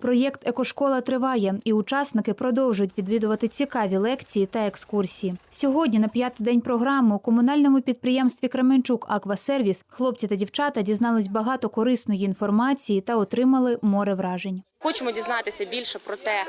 Проєкт Екошкола триває, і учасники продовжують відвідувати цікаві лекції та екскурсії. Сьогодні, на п'ятий день програми, у комунальному підприємстві Кременчук Аквасервіс хлопці та дівчата дізнались багато корисної інформації та отримали море вражень. Хочемо дізнатися більше про те,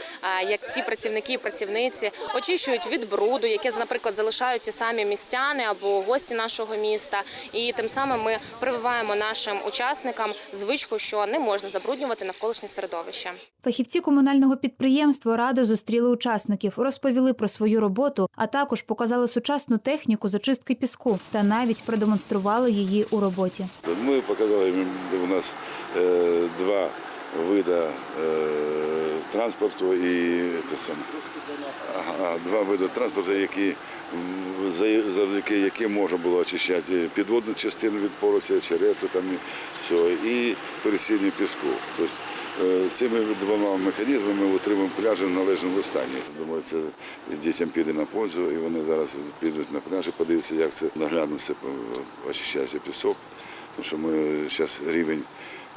як ці працівники і працівниці очищують від бруду, яке, наприклад, залишають ті самі містяни або гості нашого міста. І тим самим ми прививаємо нашим учасникам звичку, що не можна забруднювати навколишнє середовище. Фахівці комунального підприємства радо зустріли учасників, розповіли про свою роботу, а також показали сучасну техніку з очистки піску та навіть продемонстрували її у роботі. Мы показали, у нас э, два вида э, транспорту і те саме, два види транспорту, які завдяки яким можна було очищати підводну частину від порося, черету там і все, і пересіння піску. Тобто е, цими двома механізмами ми утримуємо пляжі в належному стані. Думаю, це дітям піде на пользу, і вони зараз підуть на пляж і подивляться, як це наглядно все е, очищається пісок. Тому що ми зараз рівень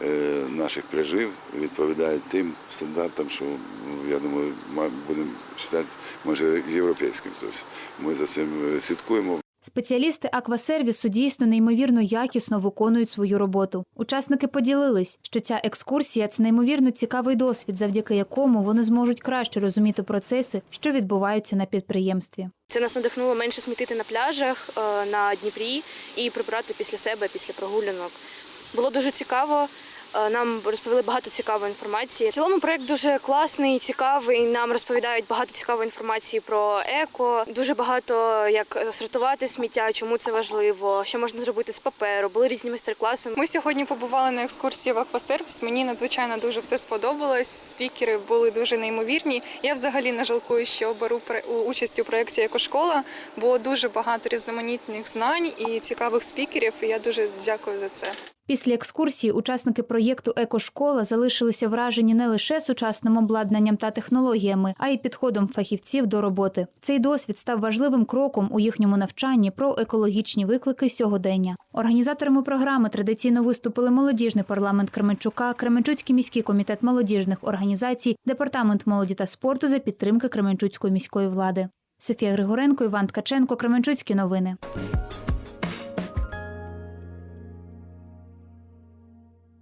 е, наших пляжів відповідає тим стандартам, що ну, я думаю, ма- будемо вважати майже європейським. Тобто ми за цим е, слідкуємо. Спеціалісти аквасервісу дійсно неймовірно якісно виконують свою роботу. Учасники поділились, що ця екскурсія це неймовірно цікавий досвід, завдяки якому вони зможуть краще розуміти процеси, що відбуваються на підприємстві. Це нас надихнуло менше смітити на пляжах е, на Дніпрі і прибирати після себе після прогулянок. Було дуже цікаво. Е, Нам розповіли багато цікавої інформації. В цілому проект дуже класний, цікавий. Нам розповідають багато цікавої інформації про еко. Дуже багато як сортувати сміття, чому це важливо, що можна зробити з паперу. Були різні майстер-класи. Ми сьогодні побували на екскурсії в аквасервіс. Мені надзвичайно дуже все сподобалось. Спікери були дуже неймовірні. Я взагалі не жалкую, що беру участь у проєкті Екошкола, бо дуже багато різноманітних знань і цікавих спікерів. І я дуже дякую за це. Після екскурсії учасники проєкту Екошкола залишилися вражені не лише сучасним обладнанням та технологіями, а й підходом фахівців до роботи. Цей досвід став важливим кроком у їхньому навчанні про екологічні виклики сьогодення. Організаторами програми традиційно виступили молодіжний парламент Кременчука, Кременчуцький міський комітет молодіжних організацій, департамент молоді та спорту за підтримки Кременчуцької міської влади. Софія Григоренко, Іван Ткаченко, Кременчуцькі новини.